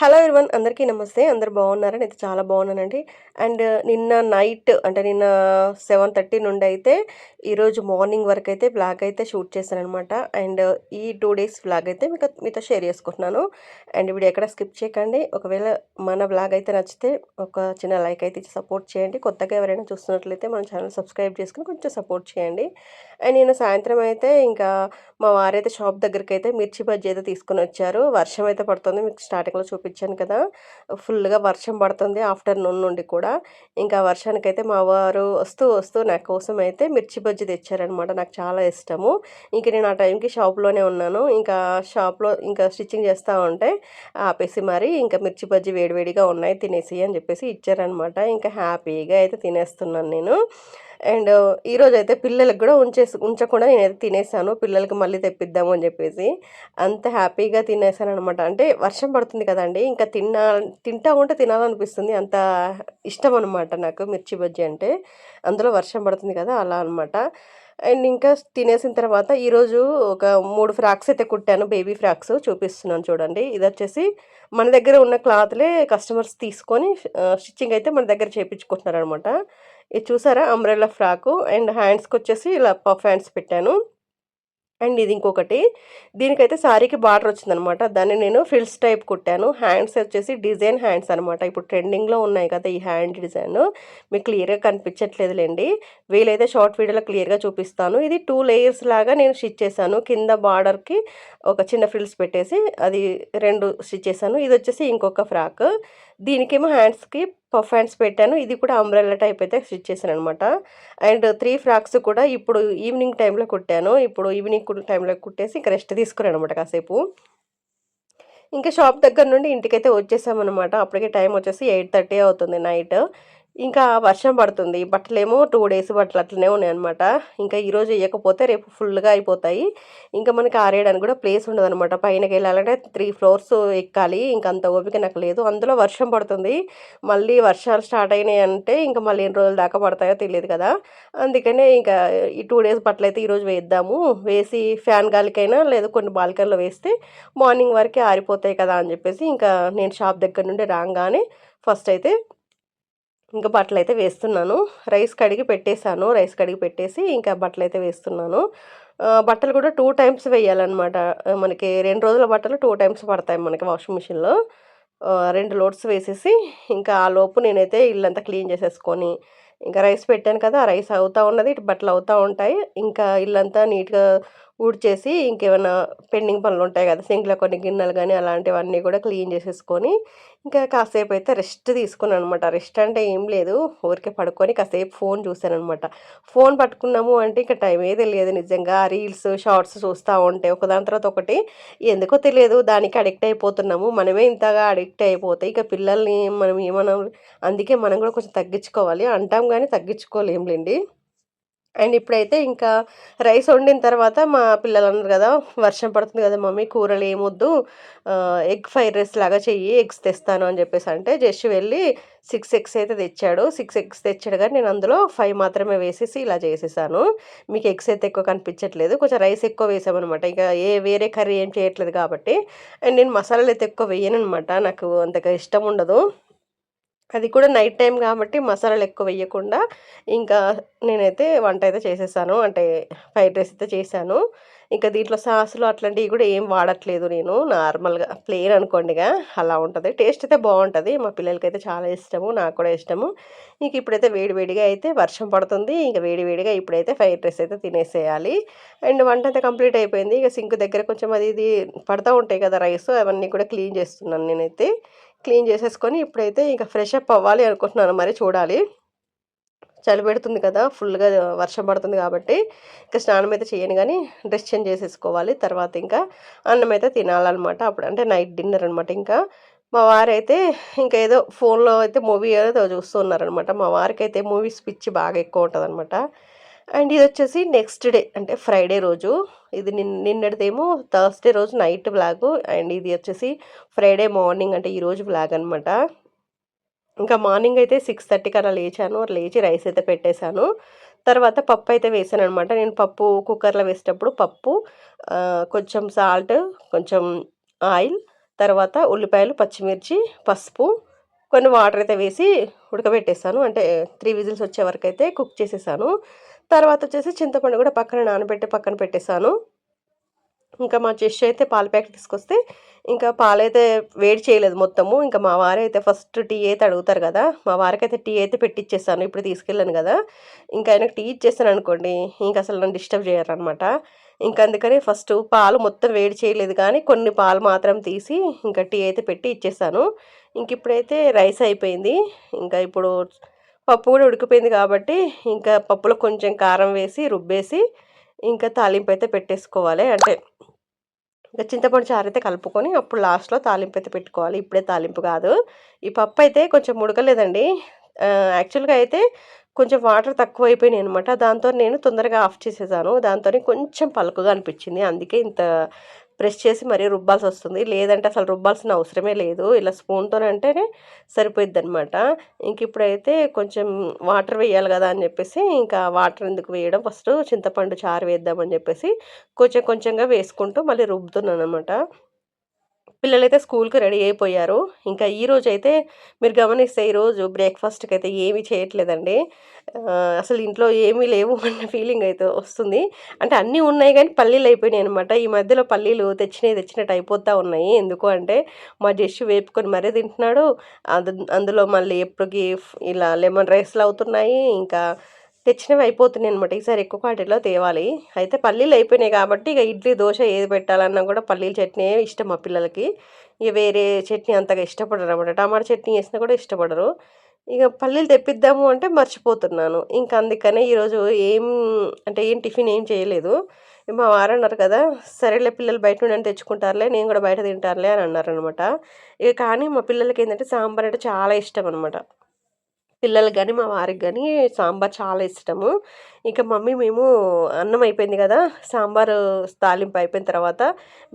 Hello ఇర్వన్ అందరికీ నమస్తే. అందరు బాగున్నారని అయితే చాలా బాగున్నానండి. అండ్ నిన్న నైట్ అంటే నిన్న సెవెన్ థర్టీ నుండి అయితే ఈరోజు మార్నింగ్ వరకు అయితే బ్లాగ్ అయితే షూట్ చేశాను అనమాట అండ్ ఈ టూ డేస్ బ్లాగ్ అయితే మీకు మీతో షేర్ చేసుకుంటున్నాను. అండ్ వీడియో ఎక్కడ స్కిప్ చేయకండి. ఒకవేళ మన బ్లాగ్ అయితే నచ్చితే ఒక చిన్న లైక్ అయితే ఇచ్చి సపోర్ట్ చేయండి. కొత్తగా ఎవరైనా చూస్తున్నట్లయితే మన ఛానల్ సబ్స్క్రైబ్ చేసుకుని కొంచెం సపోర్ట్ చేయండి. అండ్ నేను సాయంత్రం అయితే ఇంకా మా వారైతే షాప్ దగ్గరికి అయితే మిర్చి బజ్జీ అయితే తీసుకుని వచ్చారు. వర్షం అయితే పడుతుంది. మీకు స్టార్టింగ్లో చూపించాను కదా! ఫుల్గా వర్షం పడుతుంది ఆఫ్టర్నూన్ నుండి కూడా. ఇంకా వర్షానికైతే మా వారు వస్తూ వస్తూ నా కోసం అయితే మిర్చి బజ్జి తెచ్చారనమాట నాకు చాలా ఇష్టము. ఇంక నేను ఆ టైంకి షాప్లోనే ఉన్నాను. ఇంకా షాప్లో ఇంకా స్టిచ్చింగ్ చేస్తూ ఉంటే ఆపేసి మరి ఇంకా మిర్చి బజ్జి వేడివేడిగా ఉన్నాయి తినేసి అని చెప్పేసి ఇచ్చారనమాట ఇంకా హ్యాపీగా అయితే తినేస్తున్నాను నేను. అండ్ ఈరోజు అయితే పిల్లలకు కూడా ఉంచేసి ఉంచకుండా నేనైతే తినేసాను. పిల్లలకి మళ్ళీ తెప్పిద్దాము అని చెప్పేసి అంత హ్యాపీగా తినేసాను అనమాట అంటే వర్షం పడుతుంది కదండి ఇంకా తిన్నా తింటా ఉంటే తినాలనిపిస్తుంది. అంత ఇష్టం అనమాట నాకు మిర్చి బజ్జీ అంటే. అందులో వర్షం పడుతుంది కదా అలా అనమాట అండ్ ఇంకా తినేసిన తర్వాత ఈరోజు ఒక మూడు ఫ్రాక్స్ అయితే కుట్టాను. బేబీ ఫ్రాక్స్ చూపిస్తున్నాను చూడండి. ఇది వచ్చేసి మన దగ్గర ఉన్న క్లాత్లే కస్టమర్స్ తీసుకొని స్టిచ్చింగ్ అయితే మన దగ్గర చేయించుకుంటున్నారు అనమాట ఇది చూసారా? అంబ్రెల్లా ఫ్రాకు అండ్ హ్యాండ్స్కి వచ్చేసి ఇలా పఫ్ హ్యాండ్స్ పెట్టాను. అండ్ ఇది ఇంకొకటి. దీనికైతే శారీకి బార్డర్ వచ్చిందనమాట. దాన్ని నేను ఫిల్స్ టైప్ కుట్టాను. హ్యాండ్స్ వచ్చేసి డిజైన్ హ్యాండ్స్ అనమాట. ఇప్పుడు ట్రెండింగ్లో ఉన్నాయి కదా ఈ హ్యాండ్ డిజైన్ మీకు క్లియర్గా కనిపించట్లేదులేండి. వీలైతే షార్ట్ వీడియోలో క్లియర్గా చూపిస్తాను. ఇది టూ లేయర్స్ లాగా నేను స్టిచ్ చేశాను. కింద బార్డర్కి ఒక చిన్న ఫ్రిల్స్ పెట్టేసి అది రెండు స్టిచ్ చేశాను. ఇది వచ్చేసి ఇంకొక ఫ్రాక్ దీనికేమో హ్యాండ్స్కి పఫ్ హ్యాండ్స్ పెట్టాను. ఇది కూడా అంబ్రెల్లా టైప్ అయితే స్టిచ్ చేశాను అనమాట అండ్ త్రీ ఫ్రాక్స్ కూడా ఇప్పుడు ఈవినింగ్ టైంలో కుట్టాను. ఇప్పుడు ఈవినింగ్ టైంలో కుట్టేసి ఇంకా రెస్ట్ తీసుకున్నాను అనమాట కాసేపు. ఇంకా షాప్ దగ్గర నుండి ఇంటికైతే వచ్చేసామన్నమాట. అప్పటికే టైం వచ్చేసి ఎయిట్ థర్టీ అవుతుంది నైట్. ఇంకా వర్షం పడుతుంది. బట్టలేమో టూ డేస్ బట్టలు అట్లనే ఉన్నాయి అనమాట ఇంకా ఈరోజు వేయకపోతే రేపు ఫుల్గా అయిపోతాయి. ఇంకా మనకి ఆరేయడానికి కూడా ప్లేస్ ఉండదు అనమాట పైనకి వెళ్ళాలంటే త్రీ ఫ్లోర్స్ ఎక్కాలి. ఇంకా అంత ఓపిక నాకు లేదు. అందులో వర్షం పడుతుంది. మళ్ళీ వర్షాలు స్టార్ట్ అయినాయి అంటే ఇంకా మళ్ళీ ఎన్ని రోజులు దాకా పడతాయో తెలియదు కదా. అందుకనే ఇంకా ఈ టూ డేస్ బట్టలు అయితే ఈరోజు వేద్దాము. వేసి ఫ్యాన్ గాలికైనా లేదా కొన్ని బాల్కన్లో వేస్తే మార్నింగ్ వరకే ఆరిపోతాయి కదా అని చెప్పేసి ఇంకా నేను షాప్ దగ్గర నుండి రాగానే ఫస్ట్ అయితే ఇంకా బట్టలు అయితే వేస్తున్నాను. రైస్ కడిగి పెట్టేశాను. రైస్ కడిగి పెట్టేసి ఇంకా బట్టలు అయితే వేస్తున్నాను బట్టలు కూడా టూ టైమ్స్ వేయాలన్నమాట. మనకి రెండు రోజుల బట్టలు టూ టైమ్స్ పడతాయి మనకి వాషింగ్ మిషన్లో. రెండు లోడ్స్ వేసేసి ఇంకా ఆ లోపు నేనైతే ఇల్లంతా క్లీన్ చేసేసుకొని ఇంకా రైస్ పెట్టాను కదా రైస్ అవుతూ ఉన్నది ఇటు బట్టలు అవుతూ ఉంటాయి. ఇంకా ఇల్లంతా నీట్గా ఊడ్చేసి ఇంకేమైనా పెండింగ్ పనులు ఉంటాయి కదా సింక్లో కొన్ని గిన్నెలు కానీ అలాంటివన్నీ కూడా క్లీన్ చేసేసుకొని ఇంకా కాసేపు అయితే రెస్ట్ తీసుకున్నాను అనమాట రెస్ట్ అంటే ఏం లేదు ఊరికే పడుకొని కాసేపు ఫోన్ చూశాను అనమాట ఫోన్ పట్టుకున్నాము అంటే ఇంకా టైం తెలియదు నిజంగా. రీల్స్ షార్ట్స్ చూస్తూ ఉంటే ఒకదాని తర్వాత ఒకటి. ఎందుకో తెలియదు దానికి అడిక్ట్ అయిపోతున్నాము. మనమే ఇంతగా అడిక్ట్ అయిపోతే ఇక పిల్లల్ని మనం ఏమన్నా అందుకే మనం కూడా కొంచెం తగ్గించుకోవాలి. అంటాం కానీ తగ్గించుకోలేంలేండి అండ్ ఇప్పుడైతే ఇంకా రైస్ వండిన తర్వాత మా పిల్లలు అన్నారు కదా వర్షం పడుతుంది కదా మమ్మీ కూరలు ఏమొద్దు. ఎగ్ ఫ్రైడ్ రైస్ లాగా చెయ్యి ఎగ్స్ తెస్తాను అని చెప్పేసి అంటే జస్ట్ వెళ్ళి సిక్స్ ఎగ్స్ అయితే తెచ్చాడు. సిక్స్ ఎగ్స్ తెచ్చాడు కానీ నేను అందులో ఫైవ్ మాత్రమే వేసేసి ఇలా చేసేసాను. మీకు ఎగ్స్ అయితే ఎక్కువ కనిపించట్లేదు. కొంచెం రైస్ ఎక్కువ వేసామన్నమాట. ఇంకా ఏ వేరే కర్రీ ఏం చేయట్లేదు కాబట్టి. అండ్ నేను మసాలాలు అయితే ఎక్కువ వేయను అనమాట నాకు అంతగా ఇష్టం ఉండదు. అది కూడా నైట్ టైం కాబట్టి మసాలాలు ఎక్కువ వేయకుండా ఇంకా నేనైతే వంట అయితే చేసేసాను. అంటే ఫ్రైడ్ రైస్ అయితే చేశాను. ఇంకా దీంట్లో సాసులు అట్లాంటివి కూడా ఏం వాడట్లేదు నేను. నార్మల్గా ప్లేన్ అనుకోండిగా అలా ఉంటుంది. టేస్ట్ అయితే బాగుంటుంది. మా పిల్లలకైతే చాలా ఇష్టము. నాకు కూడా ఇష్టము. ఇంక ఇప్పుడైతే వేడివేడిగా అయితే వర్షం పడుతుంది. ఇంకా వేడివేడిగా ఇప్పుడైతే ఫ్రైడ్ రైస్ అయితే తినేసేయాలి. అండ్ వంట అయితే కంప్లీట్ అయిపోయింది. ఇక సింక్ దగ్గర కొంచెం అది ఇది పడుతూ ఉంటాయి కదా రైస్ అవన్నీ కూడా క్లీన్ చేస్తున్నాను నేనైతే. క్లీన్ చేసేసుకొని ఇప్పుడైతే ఇంకా ఫ్రెష్ అప్ అవ్వాలి అనుకుంటున్నాను. మరి చూడాలి. చలి పెడుతుంది కదా ఫుల్గా వర్షం పడుతుంది కాబట్టి ఇంకా స్నానం అయితే చేయను కానీ డ్రెస్ చేంజ్ చేసేసుకోవాలి. తర్వాత ఇంకా అన్నం అయితే తినాలన్నమాట అప్పుడు. అంటే నైట్ డిన్నర్ అనమాట ఇంకా. మా వారైతే ఇంకా ఏదో ఫోన్లో అయితే మూవీ ఏదో చూస్తున్నారనమాట మా వారికి అయితే మూవీస్ పిచ్చి బాగా ఎక్కువ ఉంటుంది అనమాట అండ్ ఇది వచ్చేసి నెక్స్ట్ డే అంటే ఫ్రైడే రోజు. ఇది నిన్న నిన్నటిదేమో థర్స్డే రోజు నైట్ బ్లాగ్ అండ్ ఇది వచ్చేసి ఫ్రైడే మార్నింగ్ అంటే ఈరోజు బ్లాగ్ అనమాట ఇంకా మార్నింగ్ అయితే సిక్స్ థర్టీకి అలా లేచాను. లేచి రైస్ అయితే పెట్టేశాను. తర్వాత పప్పు అయితే వేసాను అనమాట నేను పప్పు కుక్కర్లో వేసేటప్పుడు పప్పు కొంచెం సాల్ట్ కొంచెం ఆయిల్ తర్వాత ఉల్లిపాయలు పచ్చిమిర్చి పసుపు కొన్ని వాటర్ అయితే వేసి ఉడకబెట్టేసాను అంటే త్రీ విజిల్స్ వచ్చే వరకు అయితే కుక్ చేసేసాను తర్వాత వచ్చేసి చింతపండు కూడా పక్కన నానబెట్టి పక్కన పెట్టేశాను. ఇంకా మా చెష్ అయితే పాల ప్యాకెట్ తీసుకొస్తే ఇంకా పాలైతే వేడి చేయలేదు మొత్తము. ఇంకా మా వారైతే ఫస్ట్ టీ అయితే అడుగుతారు కదా. మా వారికైతే టీ అయితే పెట్టిచ్చేసాను. ఇప్పుడు తీసుకెళ్ళాను కదా. ఇంకా ఆయనకు టీ ఇచ్చేసాను అనుకోండి ఇంకా అసలు నన్ను డిస్టర్బ్ చేయరనమాట ఇంకా అందుకని ఫస్ట్ పాలు మొత్తం వేడి చేయలేదు కానీ కొన్ని పాలు మాత్రం తీసి ఇంకా టీ అయితే పెట్టి ఇచ్చేసాను. ఇంక ఇప్పుడైతే రైస్ అయిపోయింది. ఇంకా ఇప్పుడు పప్పు కూడా ఉడికిపోయింది కాబట్టి ఇంకా పప్పులో కొంచెం కారం వేసి రుబ్బేసి ఇంకా తాలింపు అయితే పెట్టేసుకోవాలి. అంటే ఇంకా చింతపండు చారు అయితే కలుపుకొని అప్పుడు లాస్ట్లో తాలింపు అయితే పెట్టుకోవాలి. ఇప్పుడే తాలింపు కాదు. ఈ పప్పు అయితే కొంచెం ఉడకలేదండి. యాక్చువల్గా అయితే కొంచెం వాటర్ తక్కువ అయిపోయినాయి అనమాట దాంతో నేను తొందరగా ఆఫ్ చేసేసాను. దాంతో కొంచెం పలుకుగా అనిపించింది. అందుకే ఇంత ప్రెస్ చేసి మరీ రుబ్బాల్సి వస్తుంది లేదంటే అసలు రుబ్బాల్సిన అవసరమే లేదు. ఇలా స్పూన్తో అంటేనే సరిపోయిద్ది అనమాట ఇంక ఇప్పుడైతే కొంచెం వాటర్ వేయాలి కదా అని చెప్పేసి ఇంకా వాటర్ ఎందుకు వేయడం? ఫస్ట్ చింతపండు చారు వేద్దామని చెప్పేసి కొంచెం కొంచెంగా వేసుకుంటూ మళ్ళీ రుబ్బుతున్నాను అనమాట పిల్లలైతే స్కూల్కి రెడీ అయిపోయారు. ఇంకా ఈరోజు అయితే మీరు గమనిస్తే ఈరోజు బ్రేక్ఫాస్ట్కి అయితే ఏమీ చేయట్లేదండి. అసలు ఇంట్లో ఏమీ లేవు అన్న ఫీలింగ్ అయితే వస్తుంది. అంటే అన్నీ ఉన్నాయి కానీ పల్లీలు అయిపోయినాయి అనమాట ఈ మధ్యలో పల్లీలు తెచ్చినవి తెచ్చినట్టు అయిపోతూ ఉన్నాయి. ఎందుకు అంటే మా జెష్ వేపుకొని మరీ తింటున్నాడు. అందులో మళ్ళీ ఎప్పుడుకి ఇలా లెమన్ రైస్లు అవుతున్నాయి. ఇంకా తెచ్చినవి అయిపోతున్నాయి అనమాట ఈసారి ఎక్కువ క్వాంటిటీలో తేవాలి. అయితే పల్లీలు అయిపోయినాయి కాబట్టి ఇక ఇడ్లీ దోశ ఏది పెట్టాలన్నా కూడా పల్లీల చట్నీ ఇష్టం మా పిల్లలకి. ఇక వేరే చట్నీ అంతగా ఇష్టపడరు అనమాట టమాటా చట్నీ వేసినా కూడా ఇష్టపడరు. ఇక పల్లీలు తెప్పిద్దాము అంటే మర్చిపోతున్నాను. ఇంకా అందుకనే ఈరోజు ఏం అంటే ఏం టిఫిన్ ఏం చేయలేదు. మా వారు అన్నారు కదా సరేలే పిల్లలు బయట నుండి తెచ్చుకుంటారులే నేను కూడా బయట తింటారులే అని అన్నారు అనమాట ఇక కానీ మా పిల్లలకి ఏంటంటే సాంబార్ అంటే చాలా ఇష్టం అనమాట పిల్లలకి కానీ మా వారికి కానీ సాంబార్ చాలా ఇష్టము. ఇక మమ్మీ మేము అన్నం అయిపోయింది కదా సాంబార్ తాలింపు అయిపోయిన తర్వాత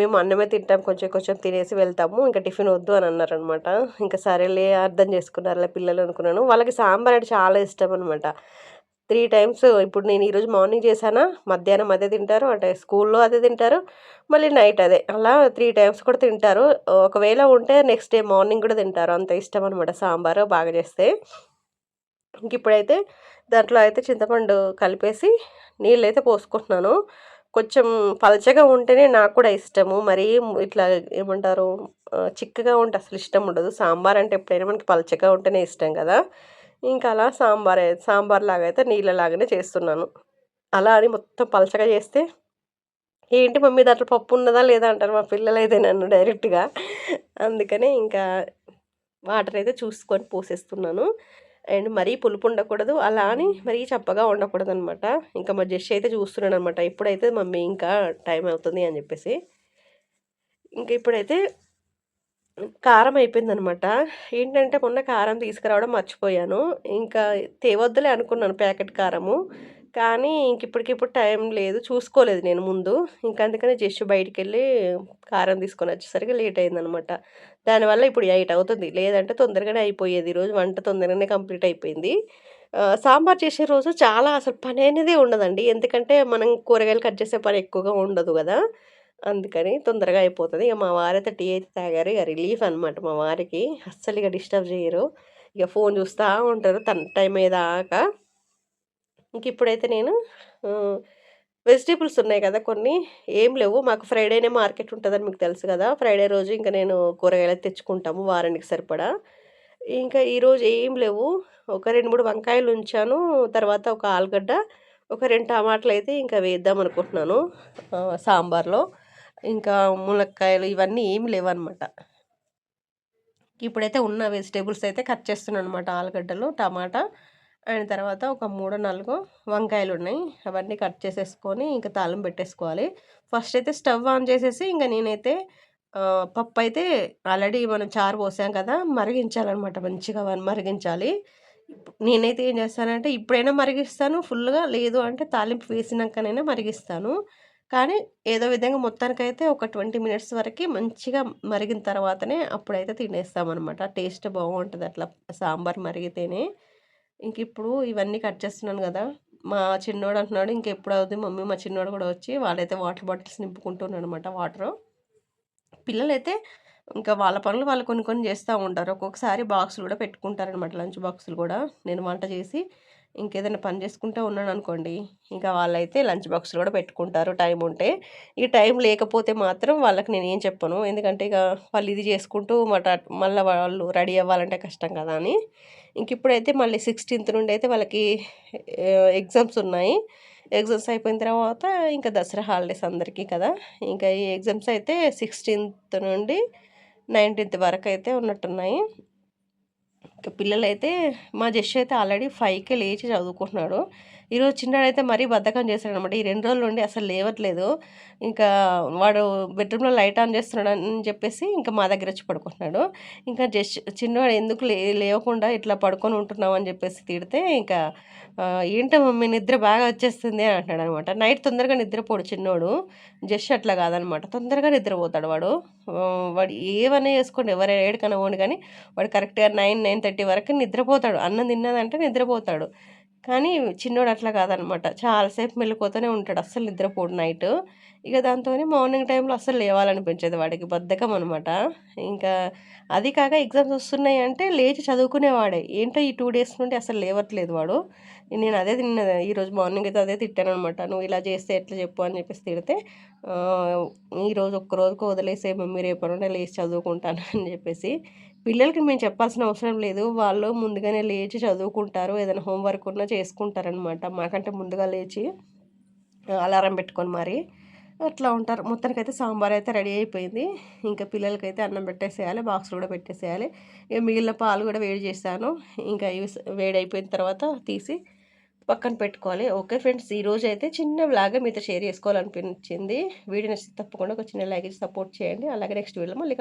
మేము అన్నమే తింటాం కొంచెం కొంచెం తినేసి వెళ్తాము. ఇంకా టిఫిన్ వద్దు అని అన్నారనమాట ఇంకా సరేలే అర్థం చేసుకున్నారులే పిల్లలు అనుకున్నాను. వాళ్ళకి సాంబార్ అంటే చాలా ఇష్టం అనమాట త్రీ టైమ్స్ ఇప్పుడు నేను ఈరోజు మార్నింగ్ చేశానా మధ్యాహ్నం అదే తింటారు అంటే స్కూల్లో అదే తింటారు మళ్ళీ నైట్ అదే. అలా త్రీ టైమ్స్ కూడా తింటారు. ఒకవేళ ఉంటే నెక్స్ట్ డే మార్నింగ్ కూడా తింటారు. అంత ఇష్టం అనమాట సాంబారు బాగా చేస్తే. ఇంక ఇప్పుడైతే దాంట్లో అయితే చింతపండు కలిపేసి నీళ్ళు అయితే పోసుకుంటున్నాను. కొంచెం పలచగా ఉంటేనే నాకు కూడా ఇష్టము. మరీ ఇట్లా ఏమంటారు చిక్కగా ఉంటే అసలు ఇష్టం ఉండదు. సాంబార్ అంటే ఎప్పుడైనా మనకి పలచగా ఉంటేనే ఇష్టం కదా. ఇంకా అలా సాంబార్ సాంబార్ లాగా అయితే నీళ్ళలాగానే చేస్తున్నాను. అలా అని మొత్తం పలచగా చేస్తే ఏంటి మమ్మీ దాంట్లో పప్పు ఉన్నదా లేదా అంటారు మా పిల్లలు అయితే నన్ను డైరెక్ట్గా. అందుకనే ఇంకా వాటర్ అయితే చూసుకొని పోసేస్తున్నాను. అండ్ మరీ పులుపు ఉండకూడదు. అలా అని మరీ చప్పగా ఉండకూడదు అనమాట ఇంకా మా జెస్ అయితే చూస్తున్నాడు అనమాట ఇప్పుడైతే మమ్మీ ఇంకా టైం అవుతుంది అని చెప్పేసి. ఇంకా ఇప్పుడైతే కారం అయిపోయిందనమాట. ఏంటంటే మొన్న కారం తీసుకురావడం మర్చిపోయాను. ఇంకా తేవద్దులే అనుకున్నాను ప్యాకెట్ కారము. కానీ ఇంక ఇప్పటికిప్పుడు టైం లేదు. చూసుకోలేదు నేను ముందు. ఇంకా అందుకని జస్ట్ బయటికి వెళ్ళి కారం తీసుకొని వచ్చేసరికి లేట్ అయిందనమాట. దానివల్ల ఇప్పుడు ఎయిట్ అవుతుంది. లేదంటే తొందరగానే అయిపోయేది. ఈరోజు వంట తొందరగానే కంప్లీట్ అయిపోయింది. సాంబార్ చేసే రోజు చాలా అసలు పని అనేది ఉండదండి. ఎందుకంటే మనం కూరగాయలు కట్ చేసే పని ఎక్కువగా ఉండదు కదా. అందుకని తొందరగా అయిపోతుంది. ఇక మా వారైతే టీ అయితే తాగారు. ఇక రిలీఫ్ అనమాట మా వారికి. అస్సలు ఇక డిస్టర్బ్ చేయరు. ఇక ఫోన్ చూస్తూ ఉంటారు. తన టైం అయ్యేదాకా. ఇంక ఇప్పుడైతే నేను వెజిటేబుల్స్ ఉన్నాయి కదా కొన్ని ఏం లేవు. మాకు ఫ్రైడేనే మార్కెట్ ఉంటుందని మీకు తెలుసు కదా. ఫ్రైడే రోజు ఇంకా నేను కూరగాయలు తెచ్చుకుంటాము వారానికి సరిపడా. ఇంకా ఈరోజు ఏం లేవు. ఒక రెండు మూడు వంకాయలు ఉంచాను. తర్వాత ఒక ఆలుగడ్డ ఒక రెండు టమాటాలు అయితే ఇంకా వేద్దాం అనుకుంటున్నాను సాంబార్లో. ఇంకా మునక్కాయలు ఇవన్నీ ఏం లేవన్నమాట. ఇప్పుడైతే ఉన్న వెజిటేబుల్స్ అయితే కట్ చేస్తున్నాను అనమాట ఆలుగడ్డలు టమాటా. అండ్ తర్వాత ఒక మూడు నాలుగు వంకాయలు ఉన్నాయి అవన్నీ కట్ చేసేసుకొని ఇంకా తాళం పెట్టేసుకోవాలి. ఫస్ట్ అయితే స్టవ్ ఆన్ చేసేసి ఇంకా నేనైతే పప్పు అయితే ఆల్రెడీ మనం చారు పోసాం కదా మరిగించాలన్నమాట. మంచిగా మరిగించాలి. నేనైతే ఏం చేస్తానంటే ఇప్పుడైనా మరిగిస్తాను ఫుల్గా లేదు అంటే తాలింపు వేసినాకనైనా మరిగిస్తాను. కానీ ఏదో విధంగా మొత్తానికైతే ఒక ట్వంటీ మినిట్స్ వరకు మంచిగా మరిగిన తర్వాతనే అప్పుడైతే తినేస్తామన్నమాట. టేస్ట్ బాగుంటుంది అట్లా సాంబార్ మరిగితేనే. ఇంక ఇప్పుడు ఇవన్నీ కట్ చేస్తున్నాను కదా. మా చిన్నోడు అంటున్నాడు ఇంకెప్పుడు అవుతుంది మమ్మీ? మా చిన్నోడు కూడా వచ్చి వాళ్ళైతే వాటర్ బాటిల్స్ నింపుకుంటున్నాడు అనమాట వాటరు. పిల్లలైతే ఇంకా వాళ్ళ పనులు వాళ్ళు కొన్ని కొన్ని చేస్తూ ఉంటారు. ఒక్కొక్కసారి బాక్సులు కూడా పెట్టుకుంటారనమాట లంచ్ బాక్సులు కూడా. నేను వంట చేసి ఇంకేదైనా పని చేసుకుంటూ ఉన్నాను అనుకోండి ఇంకా వాళ్ళైతే లంచ్ బాక్స్లో కూడా పెట్టుకుంటారు టైం ఉంటే. ఈ టైం లేకపోతే మాత్రం వాళ్ళకి నేను ఏం చెప్పను. ఎందుకంటే ఇక వాళ్ళు ఇది చేసుకుంటూ మట మళ్ళీ వాళ్ళు రెడీ అవ్వాలంటే కష్టం కదా అని. ఇంక ఇప్పుడైతే మళ్ళీ సిక్స్టీన్త్ నుండి అయితే వాళ్ళకి ఎగ్జామ్స్ ఉన్నాయి. ఎగ్జామ్స్ అయిపోయిన తర్వాత ఇంకా దసరా హాలిడేస్ అందరికీ కదా. ఇంకా ఈ ఎగ్జామ్స్ అయితే సిక్స్టీన్త్ నుండి నైన్టీన్త్ వరకు అయితే ఉన్నట్టున్నాయి. పిల్లలైతే మా జస్ట్ అయితే ఆల్రెడీ ఫైవ్కే లేచి చదువుకుంటున్నాడు. ఈరోజు చిన్నాడైతే మరీ బద్ధకం చేశాడు అనమాట ఈ రెండు రోజుల నుండి అసలు లేవట్లేదు. ఇంకా వాడు బెడ్రూమ్లో లైట్ ఆన్ చేస్తున్నాడు అని చెప్పేసి ఇంకా మా దగ్గర వచ్చి పడుకుంటున్నాడు. ఇంకా జస్ట్ చిన్నవాడు ఎందుకు లే లేవకుండా ఇట్లా పడుకొని ఉంటున్నావు అని చెప్పేసి తిడితే ఇంకా ఏంటో మమ్మీ నిద్ర బాగా వచ్చేస్తుంది అని అంటాడు అనమాట నైట్ తొందరగా నిద్రపోడు చిన్నోడు. జస్ట్ అట్లా కాదనమాట. తొందరగా నిద్రపోతాడు వాడు. వాడు ఏమైనా చేసుకోండి ఎవరైనా ఏడుకన్నా పోండి కానీ వాడు కరెక్ట్గా నైన్ నైన్ థర్టీ వరకు నిద్రపోతాడు. అన్నం తిన్నదంటే నిద్రపోతాడు. కానీ చిన్నోడు అట్లా కాదనమాట. చాలాసేపు మెల్లిపోతూనే ఉంటాడు. అస్సలు నిద్రపోడు నైట్. ఇక దాంతో మార్నింగ్ టైంలో అస్సలు లేవాలనిపించేది వాడికి. బద్ధకం అనమాట ఇంకా అది కాక ఎగ్జామ్స్ వస్తున్నాయి అంటే లేచి చదువుకునేవాడే. ఏంటో ఈ టూ డేస్ నుండి అసలు లేవట్లేదు వాడు. నేను అదే తిన్న ఈరోజు మార్నింగ్ అయితే అదే తిట్టాను అనమాట నువ్వు ఇలా చేస్తే ఎట్లా చెప్పు అని చెప్పేసి తిడితే ఈరోజు ఒక్క రోజుకు వదిలేసే మమ్మీ రేపు నుండి లేచి చదువుకుంటాను అని చెప్పేసి పిల్లలకి మేము చెప్పాల్సిన అవసరం లేదు. వాళ్ళు ముందుగానే లేచి చదువుకుంటారు. ఏదైనా హోంవర్క్ ఉన్నా చేసుకుంటారనమాట మాకంటే ముందుగా లేచి అలారం పెట్టుకొని మరి అట్లా ఉంటారు. మొత్తానికైతే సాంబార్ అయితే రెడీ అయిపోయింది. ఇంకా పిల్లలకైతే అన్నం పెట్టేసేయాలి బాక్స్ కూడా పెట్టేసేయాలి. ఇక మిగిలిన పాలు కూడా వేడి చేశాను. ఇంకా ఇవి వేడి అయిపోయిన తర్వాత తీసి పక్కన పెట్టుకోవాలి. ఓకే ఫ్రెండ్స్ ఈరోజు అయితే చిన్న వ్లాగ్ మీతో షేర్ చేసుకోవాలనిపించింది. వీడియో నచ్చితే తప్పకుండా ఒక చిన్న లైక్ సపోర్ట్ చేయండి. అలాగే నెక్స్ట్ వీడియోలో మళ్ళీ